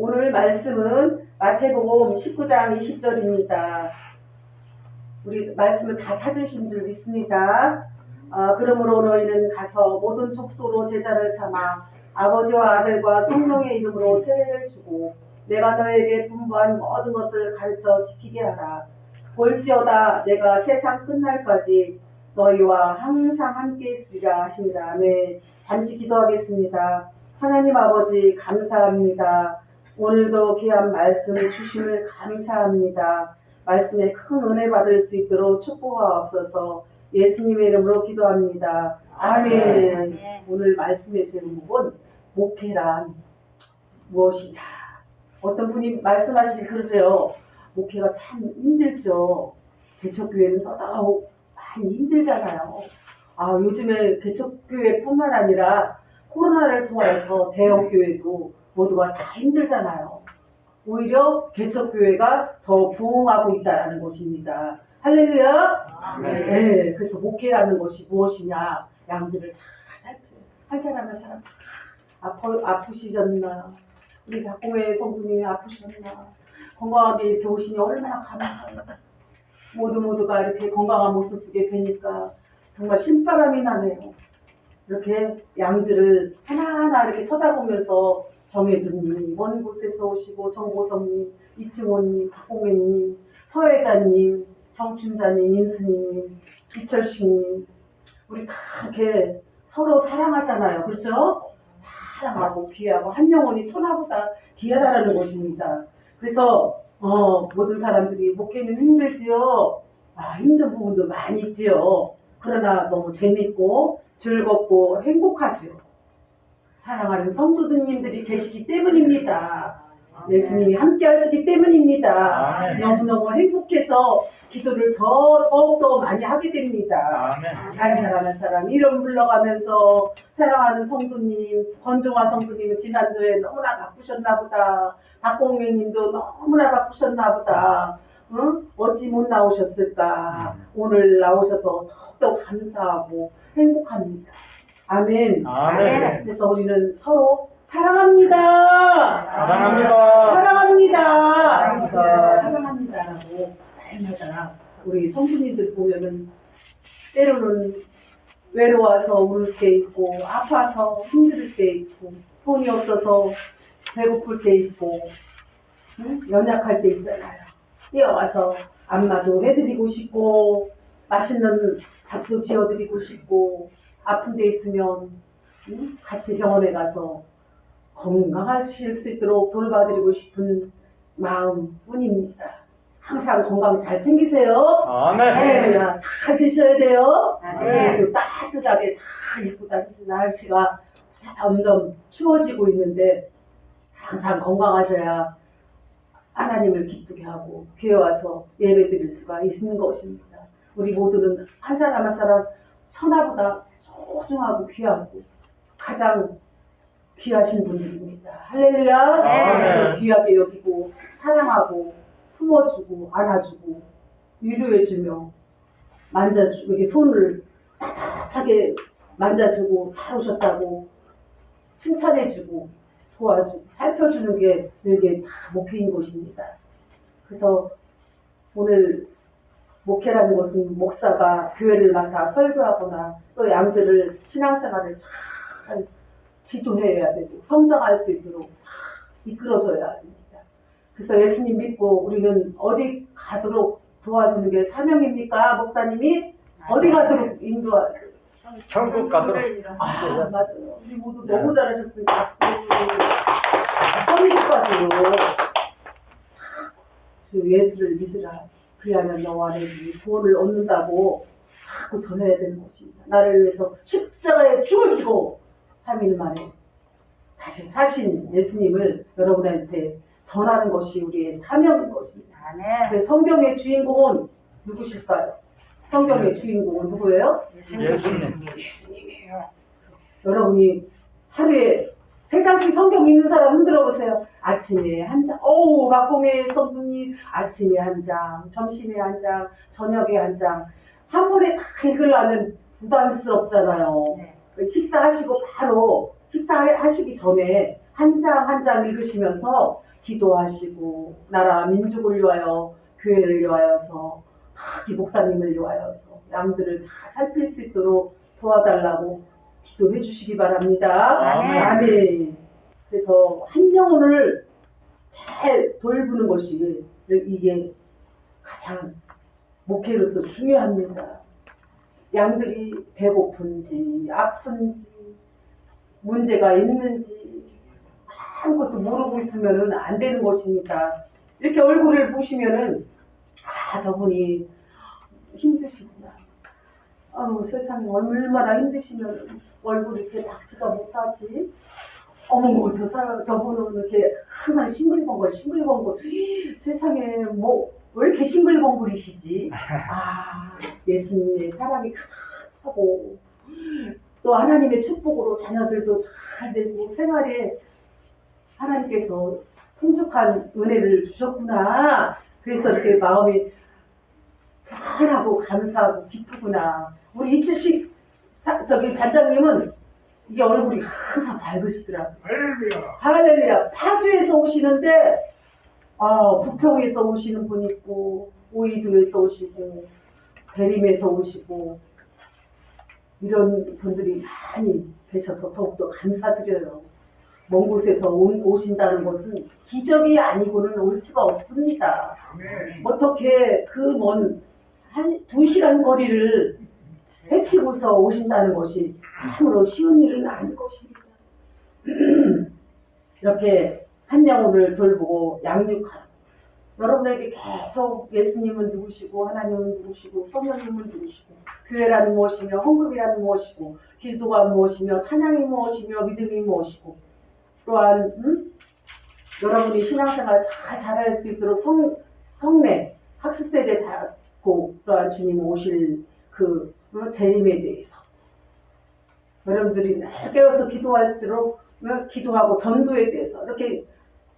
오늘 말씀은 마태복음 19장 20절입니다. 우리 말씀을 다 찾으신 줄 믿습니다. 아, 그러므로 너희는 가서 모든 족속으로 제자를 삼아 아버지와 아들과 성령의 이름으로 세례를 주고 내가 너에게 분부한 모든 것을 가르쳐 지키게 하라. 볼지어다 내가 세상 끝날까지 너희와 항상 함께 있으리라 하시니라. 네, 잠시 기도하겠습니다. 하나님 아버지 감사합니다. 오늘도 귀한 말씀 주심을 감사합니다. 말씀에 큰 은혜 받을 수 있도록 축복하옵소서 예수님의 이름으로 기도합니다. 아멘. 오늘 말씀의 제목은 목회란 무엇이냐. 어떤 분이 말씀하시길 그러세요. 목회가 참 힘들죠. 개척교회는 더더욱 많이 힘들잖아요. 아, 요즘에 개척교회뿐만 아니라 코로나를 통해서 대형교회도 모두가 다 힘들잖아요. 오히려 개척교회가 더 부흥하고 있다는 것입니다. 할렐루야! 네, 그래서 목회라는 것이 무엇이냐? 양들을 잘 살펴요. 한 사람 한 사람 잘 아프, 아프시셨나? 우리 박공회 성도님이 아프셨나? 건강하게 이렇게 오시니 얼마나 감사해요. 모두 모두가 이렇게 건강한 모습 속에 뵈니까 정말 신바람이 나네요. 이렇게 양들을 하나하나 이렇게 쳐다보면서 정혜두님, 먼 곳에서 오시고 정보성님, 이층호님, 박공혜님, 서혜자님, 정춘자님, 인수님, 이철식님, 우리 다 이렇게 서로 사랑하잖아요. 그렇죠? 사랑하고 귀하고 한 영혼이 천하보다 귀하다라는 것입니다. 그래서 어, 모든 사람들이 목회는 힘들지요. 아, 힘든 부분도 많이 있지요. 그러나 너무 재밌고 즐겁고 행복하지요. 사랑하는 성도들님들이 계시기 때문입니다. 예수님이 함께 하시기 때문입니다. 아멘. 너무너무 행복해서 기도를 저 더욱더 많이 하게 됩니다. 한 사람 한 사람 이름 불러가면서 사랑하는 성도님, 권종화 성도님은 지난주에 너무나 바쁘셨나 보다. 박공민 님도 너무나 바쁘셨나 보다. 응? 어찌 못 나오셨을까. 오늘 나오셔서 더욱더 감사하고 행복합니다. 아멘. 아멘. 그래서 우리는 서로 사랑합니다. 사랑합니다. 사랑합니다. 사랑합니다. 사랑합니다라고 날마다 우리 성도님들 보면은 때로는 외로워서 울 때 있고 아파서 힘들 때 있고 돈이 없어서 배고플 때 있고 응? 연약할 때 있잖아요. 뛰어와서 안마도 해드리고 싶고 맛있는 밥도 지어드리고 싶고 아픈 데 있으면 응? 같이 병원에 가서 건강하실 수 있도록 돌봐드리고 싶은 마음뿐입니다. 항상 건강 잘 챙기세요. 아멘. 네, 잘 드셔야 돼요. 네. 또 따뜻하게 잘 입고 다니시는 날씨가 점점 추워지고 있는데 항상 건강하셔야 하나님을 기쁘게 하고 교회 와서 예배 드릴 수가 있는 것입니다. 우리 모두는 한 사람 한 사람 천하보다 소중하고 귀하고 가장 귀하신 분들입니다. 할렐루야. 네. 그래서 귀하게 여기고 사랑하고 품어주고 안아주고 위로해주며 만져주고 이렇게 손을 따뜻하게 만져주고 잘 오셨다고 칭찬해주고 도와주고 살펴주는 게 이게 다 목회인 것입니다. 그래서 오늘 목회라는 것은 목사가 교회를 맡아 설교하거나 또 양들을 신앙생활을 잘 지도해야 되고 성장할 수 있도록 잘 이끌어줘야 합니다. 그래서 예수님 믿고 우리는 어디 가도록 도와주는 게 사명입니까? 목사님이 어디 가도록 인도하 천국 가도록. 아, 맞아요. 우리 모두 너무 잘하셨습니다. 박수. 천국까지요. 주 예수를 믿으라. 그리하면 너와 내 집이 구원을 얻는다고 자꾸 전해야 되는 것입니다. 나를 위해서 십자가에 죽을 지고 3일 만에 다시 사신 예수님을 여러분한테 전하는 것이 우리의 사명인 것입니다. 그래서 성경의 주인공은 누구실까요? 성경의 주인공은 누구예요? 예수님. 예수님이에요. 여러분이 하루에 세 장씩 성경 읽는 사람 흔들어 보세요. 아침에 한 장, 어우, 박공의 성분이 아침에 한 장, 점심에 한 장, 저녁에 한 장. 한 번에 다 읽으려면 부담스럽잖아요. 네. 식사하시고 바로 식사하시기 전에 한 장 한 장 읽으시면서 기도하시고 나라 민족을 위하여 교회를 위하여서 특히 목사님을 위하여서 양들을 잘 살필 수 있도록 도와달라고 기도해 주시기 바랍니다. 아멘. 아멘. 그래서 한 영혼을 잘 돌보는 것이 이게 가장 목회로서 중요합니다. 양들이 배고픈지 아픈지 문제가 있는지 아무것도 모르고 있으면 안 되는 것입니다. 이렇게 얼굴을 보시면은 아 저분이 힘드시구나. 아우 세상에 얼마나 힘드시면 얼굴이 이렇게 nak지가 못하지. 어머 저 사- 저분은 이렇게 항상 싱글벙글 싱글벙글 세상에 뭐 왜 이렇게 싱글벙글이시지? 아 예수님의 사랑이 가득 차고 또 하나님의 축복으로 자녀들도 잘 되고 생활에 하나님께서 풍족한 은혜를 주셨구나. 그래서 이렇게 마음이 편하고 감사하고 기쁘구나. 우리 이치식 사- 저기 반장님은 이게 얼굴이 항상 밝으시더라고요. 할렐루야. 할렐루야. 파주에서 오시는데, 아, 부평에서 오시는 분 있고, 오이도에서 오시고, 대림에서 오시고, 이런 분들이 많이 계셔서 더욱더 감사드려요. 먼 곳에서 온- 오신다는 것은 기적이 아니고는 올 수가 없습니다. 어떻게 그 먼 한 두 시간 거리를 헤치고서 오신다는 것이 참으로 쉬운 일은 아닐 것입니다. 이렇게 한 영혼을 돌보고 양육하라. 여러분에게 계속 예수님은 누구시고 하나님은 누구시고 성령님은 누구시고 교회라는 무엇이며 헌금이라는 무엇이고 기도가 무엇이며 찬양이 무엇이며 믿음이 무엇이고 또한 음? 여러분이 신앙생활 잘 잘할 수 있도록 성, 성례 학습세례 받고 또한 주님 오실 그 어, 재림에 대해서 여러분들이 날 깨어서 기도할 수 있도록 어, 기도하고 전도에 대해서 이렇게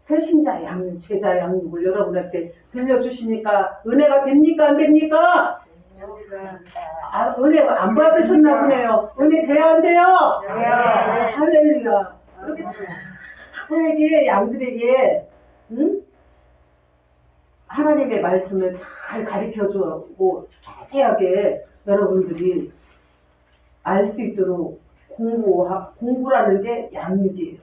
새신자 양육, 제자 양육을 여러분한테 들려주시니까 은혜가 됩니까 안 됩니까? 아, 은혜 안 받으셨나 보네요. 은혜 돼야 안 돼요? 돼요. 할렐루야. 이렇게 자세하게 양들에게 응? 하나님의 말씀을 잘 가르쳐 주고 자세하게 여러분들이 알 수 있도록 공부하, 공부라는 게 양육이에요.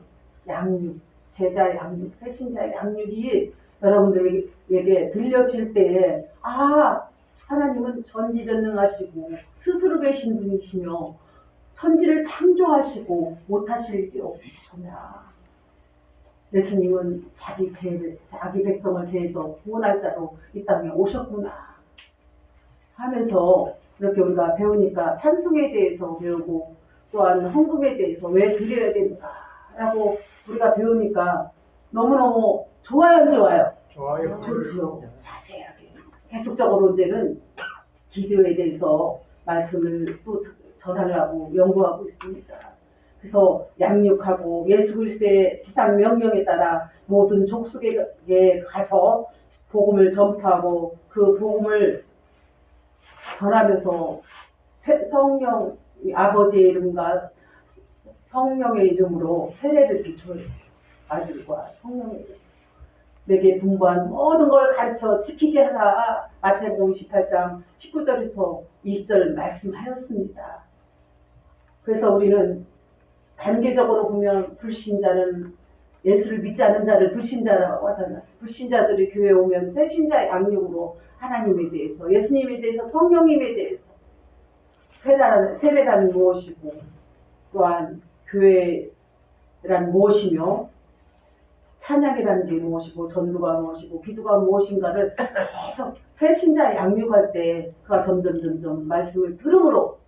양육, 제자 양육, 새신자 양육이 여러분들에게 들려질 때에 아 하나님은 전지전능하시고 스스로 계신 분이시며 천지를 창조하시고 못하실 게 없으시구나. 예수님은 자기 죄를, 자기 백성을 죄에서 구원할 자로 이 땅에 오셨구나. 하면서 이렇게 우리가 배우니까 찬송에 대해서 배우고 또한 헌금에 대해서 왜 드려야 되는가 라고 우리가 배우니까 너무너무 좋아요, 안 좋아요? 좋아요. 좋지요. 자세하게. 계속적으로 이제는 기도에 대해서 말씀을 또 전하려고 연구하고 있습니다. 그래서 양육하고 예수 그리스도의 지상 명령에 따라 모든 족속에 가서 복음을 전파하고 그 복음을 전하면서 세- 성령 아버지의 이름과 스- 성령의 이름으로 세례를 비춰요. 아들과 성령의 이름. 내게 분부한 모든 걸 가르쳐 지키게 하라. 마태복음 18장 19절에서 20절 말씀하였습니다. 그래서 우리는 단계적으로 보면 불신자는 예수를 믿지 않는 자를 불신자라고 하잖아요. 불신자들이 교회에 오면 새신자 양육으로 하나님에 대해서, 예수님에 대해서, 성령님에 대해서 세례라는, 세례라는 무엇이고 또한 교회란 무엇이며 찬양이라는 게 무엇이고 전도가 무엇이고 기도가 무엇인가를 계속 새신자 양육할 때 그가 점점 점점 말씀을 들음으로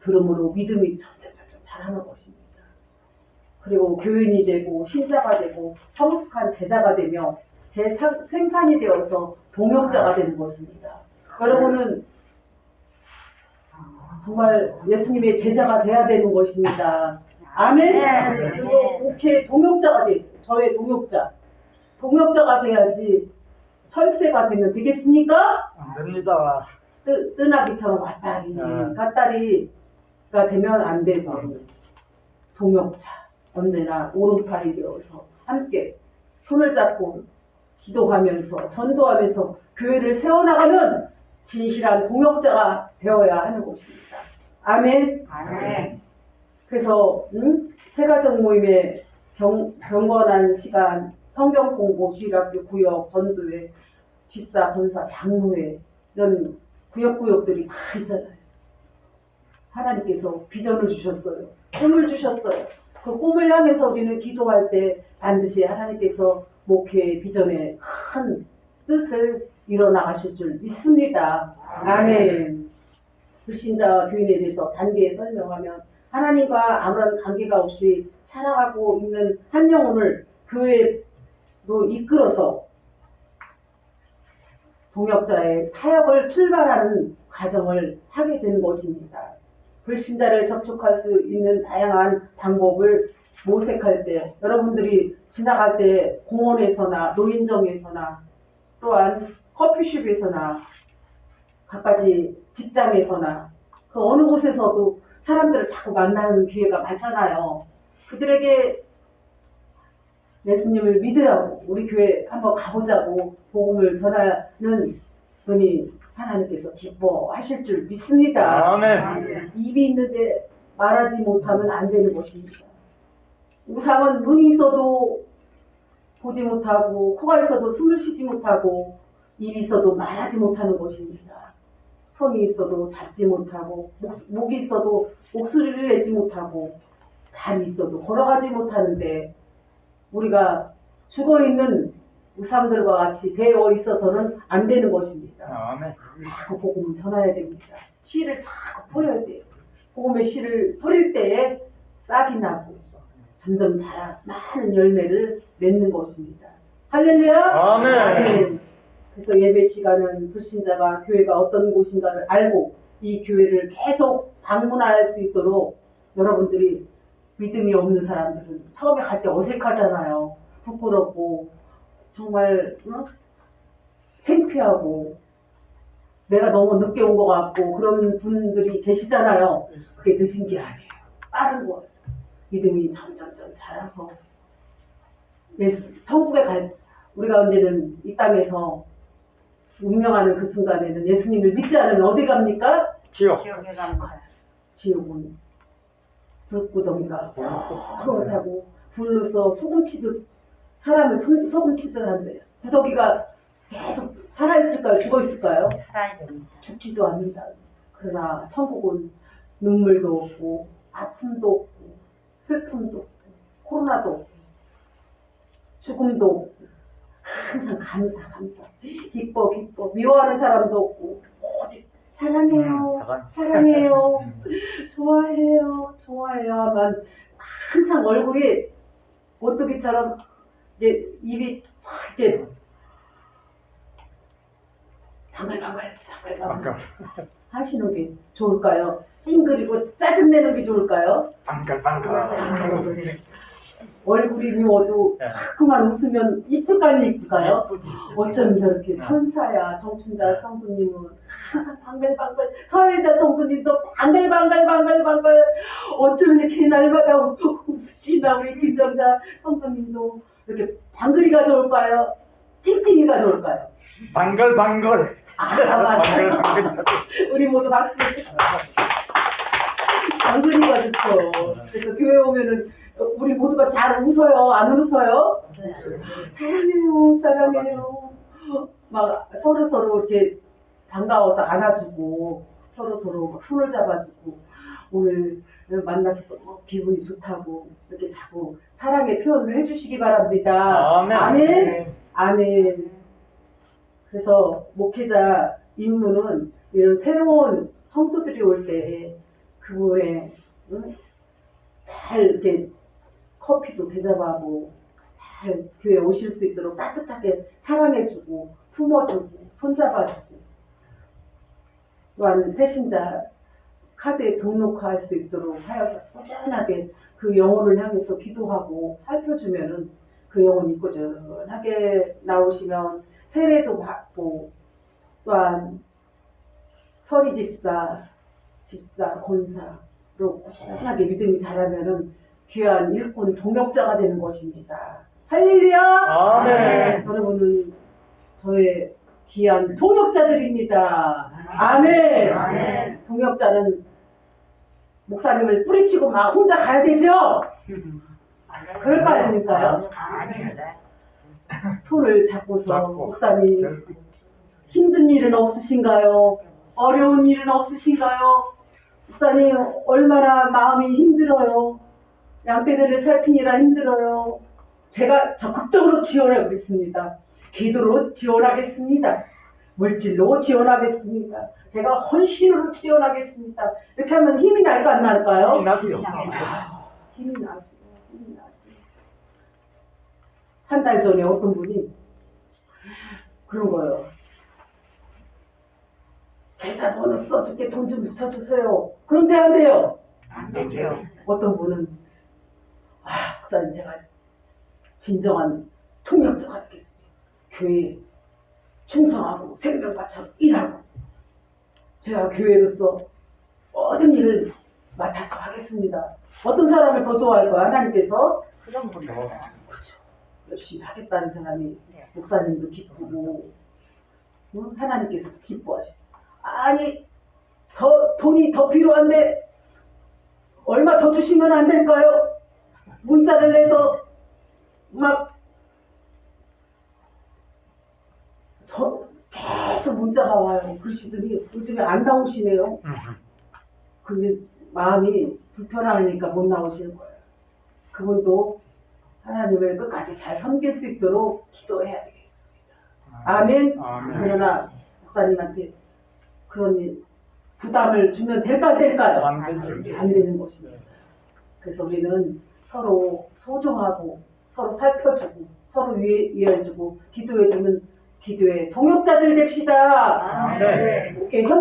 들음으로 믿음이 점점 점점 자라는 것입니다. 그리고 교인이 되고 신자가 되고 성숙한 제자가 되며 제 상- 생산이 되어서 동역자가 되는 것입니다. 여러분은 정말 예수님의 제자가 돼야 되는 것입니다. 아멘. 네. 그리고 오케이 동역자가 돼. 저의 동역자. 동역자가 돼야지 철새가 되면 되겠습니까? 안 됩니다. 뜨, 뜨나비처럼 왔다리 네. 갔다리가 되면 안 되고 동역자 언제나 오른팔이 되어서 함께 손을 잡고 기도하면서 전도하면서 교회를 세워나가는 진실한 동역자가 되어야 하는 것입니다. 아멘. 아멘. 그래서 음? 세가정 모임의 병, 병건한 시간, 성경 공부, 주일학교 구역, 전도회, 집사, 본사, 장로회 이런 구역구역들이 다 있잖아요. 하나님께서 비전을 주셨어요. 꿈을 주셨어요. 그 꿈을 향해서 우리는 기도할 때 반드시 하나님께서 목회 비전의 큰 뜻을 이뤄나가실 줄 믿습니다. 아멘. 불신자 교인에 대해서 단계에 설명하면 하나님과 아무런 관계가 없이 살아가고 있는 한 영혼을 교회로 이끌어서 동역자의 사역을 출발하는 과정을 하게 되는 것입니다. 불신자를 접촉할 수 있는 다양한 방법을 모색할 때 여러분들이 지나갈 때 공원에서나 노인정에서나 또한 커피숍에서나 갖가지 직장에서나 그 어느 곳에서도 사람들을 자꾸 만나는 기회가 많잖아요. 그들에게 예수님을 믿으라고 우리 교회 한번 가보자고 복음을 전하는 분이 하나님께서 기뻐하실 줄 믿습니다. 아멘. 입이 있는데 말하지 못하면 안 되는 것입니다. 우상은 눈이 있어도 보지 못하고 코가 있어도 숨을 쉬지 못하고 입이 있어도 말하지 못하는 것입니다. 손이 있어도 잡지 못하고 목, 목이 있어도 목소리를 내지 못하고 발이 있어도 걸어가지 못하는데 우리가 죽어 있는 우상들과 같이 되어 있어서는 안 되는 것입니다. 아멘. 자꾸 복음을 전해야 됩니다. 씨를 자꾸 뿌려야 돼요. 복음의 씨를 뿌릴 때에 싹이 나고 점점 자라 많은 열매를 맺는 것입니다. 할렐루야. 아멘. 그래서 예배 시간은 불신자가 교회가 어떤 곳인가를 알고 이 교회를 계속 방문할 수 있도록 여러분들이 믿음이 없는 사람들은 처음에 갈 때 어색하잖아요. 부끄럽고 정말 어? 창피하고 내가 너무 늦게 온 것 같고 그런 분들이 계시잖아요. 그게 늦은 게 아니에요. 빠른 거예요. 믿음이 점점점 자라서 예수 천국에 갈 우리가 언제는 이 땅에서 운명하는 그 순간에는 예수님을 믿지 않으면 어디 갑니까? 지옥. 기억에 남고. 지옥은 불구덩이가 그렇다고 불로서 소금 치듯 사람을 소- 소금치듯 한대요. 구더기가 계속 살아있을까요? 죽어있을까요? 살아야 됩니다. 죽지도 않는다. 그러나 천국은 눈물도 없고 아픔도 없고 슬픔도 없고 코로나도 없고 죽음도 없고 항상 감사 감사 기뻐 기뻐 미워하는 사람도 없고 오직 사랑해요 음, 사랑. 사랑해요 좋아해요 좋아해요만 항상 얼굴이 오뚜기처럼 이게 입이 쫙 이렇게 방글방글 방글 방글 방글. 하시는 게 좋을까요? 찡그리고 짜증내는 게 좋을까요? 방글 방글. 얼굴이 미워도 네. 자꾸만 웃으면 이쁠까요? 이쁠까요? 어쩜 저렇게 네. 천사야 정춘자 성부님은 항상 방글방글 서혜자 성부님도 방글방글방글방글 어쩜 이렇게 날마다 웃으시나 우리 김정자 성부님도 이렇게 방글이가 좋을까요? 찡찡이가 좋을까요? 방글 방글. 아 맞아요 방글 방글. 우리 모두 박수 방글이가 좋죠 그래서 교회 오면은 우리 모두가 잘 웃어요 안 웃어요? 사랑해요, 사랑해요. 막 서로 서로 이렇게 반가워서 안아주고 서로 서로 막 손을 잡아주고 오늘 만나서 너무 기분이 좋다고 이렇게 자꾸 사랑의 표현을 해주시기 바랍니다. 아멘. 아멘. 아멘. 그래서 목회자 임무는 이런 새로운 성도들이 올 때 그분의 응? 잘 이렇게 커피도 대접하고 잘 교회 오실 수 있도록 따뜻하게 사랑해주고 품어주고 손잡아주고 또한 새신자 카드에 등록할 수 있도록 하여서 꾸준하게 그 영혼을 향해서 기도하고 살펴주면은 그 영혼이 꾸준하게 나오시면 세례도 받고 또한 서리 집사, 집사, 권사로 꾸준하게 믿음이 자라면은 귀한 일꾼 동역자가 되는 것입니다. 할렐루야! 아멘. 여러분은 저의 귀한 동역자들입니다. 아멘. 아멘. 동역자는 목사님을 뿌리치고 막 혼자 가야 되죠? 그럴 거 아닙니까요? 아닙니다. 손을 잡고서 잡고. 목사님 힘든 일은 없으신가요? 어려운 일은 없으신가요? 목사님 얼마나 마음이 힘들어요. 양떼들을 살피느라 힘들어요. 제가 적극적으로 지원하고 있습니다. 기도로 지원하겠습니다. 물질로 지원하겠습니다. 제가 헌신으로 지원하겠습니다. 이렇게 하면 힘이 날까 안 날까요? 힘이 나고요. 힘이 나지. 힘이 나지. 한 달 전에 어떤 분이 그런 거예요. 계좌 번호 써줄게 돈 좀 붙여주세요. 그럼 돼, 안 돼요? 안 되죠. 어떤 분은 아, 목사님 제가 진정한 통역자가 되겠습니다. 교회에 충성하고 생명 바쳐 일하고 제가 교회로서 모든 일을 맡아서 하겠습니다. 어떤 사람을 더 좋아할까요? 하나님께서 그런 분들. 그렇죠. 열심히 하겠다는 사람이 네. 목사님도 기쁘고 응? 하나님께서도 기뻐하셔. 아니 저 돈이 더 필요한데 얼마 더 주시면 안 될까요? 문자를 내서 막 저 계속 문자가 와요. 글씨들이 요즘에 안 나오시네요. 근데 마음이 불편하니까 못 나오시는 거예요. 그분도 하나님을 끝까지 잘 섬길 수 있도록 기도해야 되겠습니다. 아멘. 아멘. 그러나 목사님한테 그런 일, 부담을 주면 될까 안 될까요? 안. 안 되는 것입니다. 그래서 우리는 서로 소중하고 서로 살펴주고 서로 위해, 위해주고 기도해주는 기도의 동역자들 됩시다. 아멘. 이렇게 현